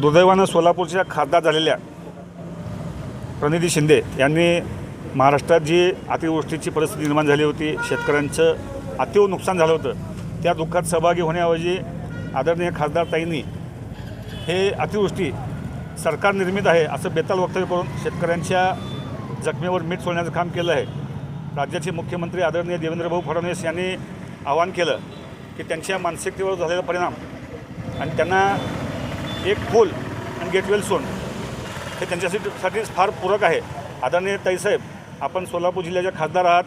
दुर्दैवानं सोलापूरच्या खासदार झालेल्या प्रणिती शिंदे यांनी महाराष्ट्रात जी अतिवृष्टीची परिस्थिती निर्माण झाली होती शेतकऱ्यांचं अतिव नुकसान झालं होतं त्या दुःखात सहभागी होण्याऐवजी आदरणीय खासदार ताईंनी हे अतिवृष्टी सरकार निर्मित आहे असं बेताल वक्तव्य करून शेतकऱ्यांच्या जखमेवर मीठ सोडण्याचं काम केलं आहे. राज्याचे मुख्यमंत्री आदरणीय देवेंद्रभाऊ फडणवीस यांनी आवाहन केलं की त्यांच्या मानसिकतेवर झालेला परिणाम आणि त्यांना एक पूल आणि गेटवेल सोन. हे त्यांच्यासाठी फार पूरक आहे. आदरणीय ताईसाहेब आपण सोलापूर जिल्ह्याच्या खासदार आहात.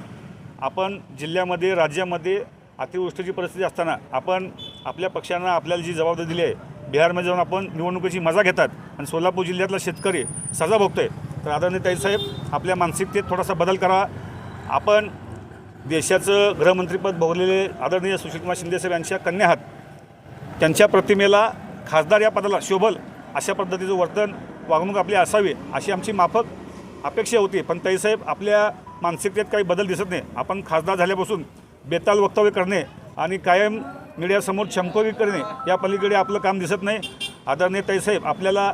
आपण जिल्ह्यामध्ये राज्यामध्ये अतिवृष्टीची परिस्थिती असताना आपण आपल्या पक्षानं आपल्याला जी जबाबदारी दिली आहे बिहारमध्ये जाऊन आपण निवडणुकीची मजा घेतात आणि सोलापूर जिल्ह्यातला शेतकरी सजा भोगतोय. तर आदरणीय ताईसाहेब आपल्या मानसिकतेत थोडासा बदल करा. आपण देशाचं गृहमंत्रीपद भोगलेले आदरणीय सुशीलकुमार शिंदेसाहेब यांच्या कन्या आहात. त्यांच्या प्रतिमेला खासदार या पदाला शोभल अशा पद्धतीचं वर्तन वागणूक आपली असावी अशी आमची माफक अपेक्षा होती. पण ताईसाहेब आपल्या मानसिकतेत काही बदल दिसत नाही. आपण खासदार झाल्यापासून बेताल वक्तव्य करणे आणि कायम मीडियासमोर चमकोगी करणे या पलीकडे आपलं काम दिसत नाही. आदरणीय ताईसाहेब आपल्याला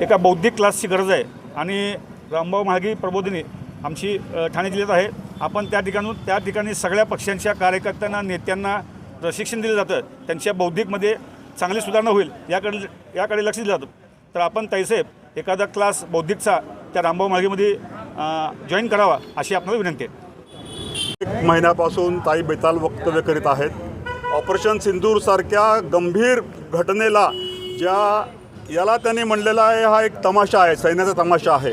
एका बौद्धिक क्लासची गरज आहे आणि रामभाऊ महागी प्रबोधिनी आमची ठाणे जिल्ह्यात आहे. आपण त्या ठिकाणून त्या ठिकाणी सगळ्या पक्षांच्या कार्यकर्त्यांना नेत्यांना प्रशिक्षण दिलं जातं. त्यांच्या बौद्धिकमध्ये चांगली सुधारणा होईल याकडे याकडे लक्ष दिलं जातं. तर आपण ताईसाहेब एखादा क्लास बौद्धिकचा त्या रामभाऊ मार्गेमध्ये जॉईन करावा अशी आपल्याला विनंती आहे. एक महिन्यापासून ताई बेताल वक्तव्य करीत आहेत. ऑपरेशन सिंदूरसारख्या गंभीर घटनेला ज्या याला त्यांनी म्हणलेला आहे हा एक तमाशा आहे सैन्याचा तमाशा आहे.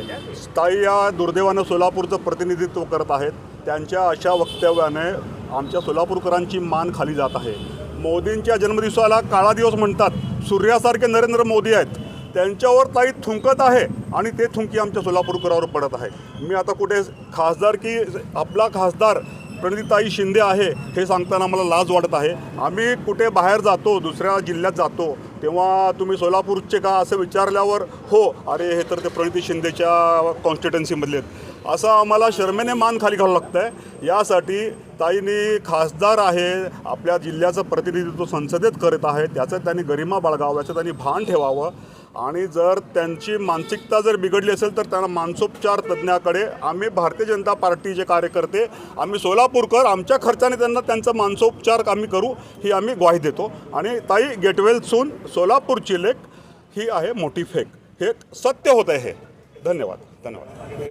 ताई या दुर्दैवानं सोलापूरचं प्रतिनिधित्व करत आहेत. त्यांच्या अशा वक्तव्याने आमच्या सोलापूरकरांची मान खाली जात आहे. मोदींच्या जन्मदिवसाला काळा दिवस म्हणतात. सूर्यासारखे नरेंद्र मोदी आहेत. त्यांच्यावर ताई थुंकत आहे आणि ते थुंकी आमच्या सोलापूरकरावर पडत आहे. मी आता कुठे खासदार की आपला खासदार प्रणितीताई शिंदे आहे हे सांगताना मला लाज वाटत आहे. आम्ही कुठे बाहेर जातो दुसऱ्या जिल्ह्यात जातो तेव्हा तुम्ही सोलापूरचे का असं विचारल्यावर हो अरे हे तर ते प्रणिती शिंदेच्या कॉन्स्टिट्युन्सीमधले आहेत. असं आम्हाला शर्मेने मान खाली घालावं लागतं आहे यासाठी ताईंनी खासदार आहे आपल्या जिल्ह्याचं प्रतिनिधित्व संसदेत करत आहे त्याचं त्यांनी गरिमा बाळगावं याचं त्यांनी भान ठेवावं. आणि जर त्यांची मानसिकता जर बिघडली असेल तर त्यांना मानसोपचार तज्ज्ञाकडे आम्ही भारतीय जनता पार्टीचे कार्यकर्ते आम्ही सोलापूरकर आमच्या खर्चाने त्यांना त्यांचा मानसोपचार आम्ही करू ही आम्ही ग्वाही देतो. आणि ताई गेटवेल सून सोलापूरची लेख ही आहे मोठी फेक. हे सत्य होत आहे हे. धन्यवाद. धन्यवाद.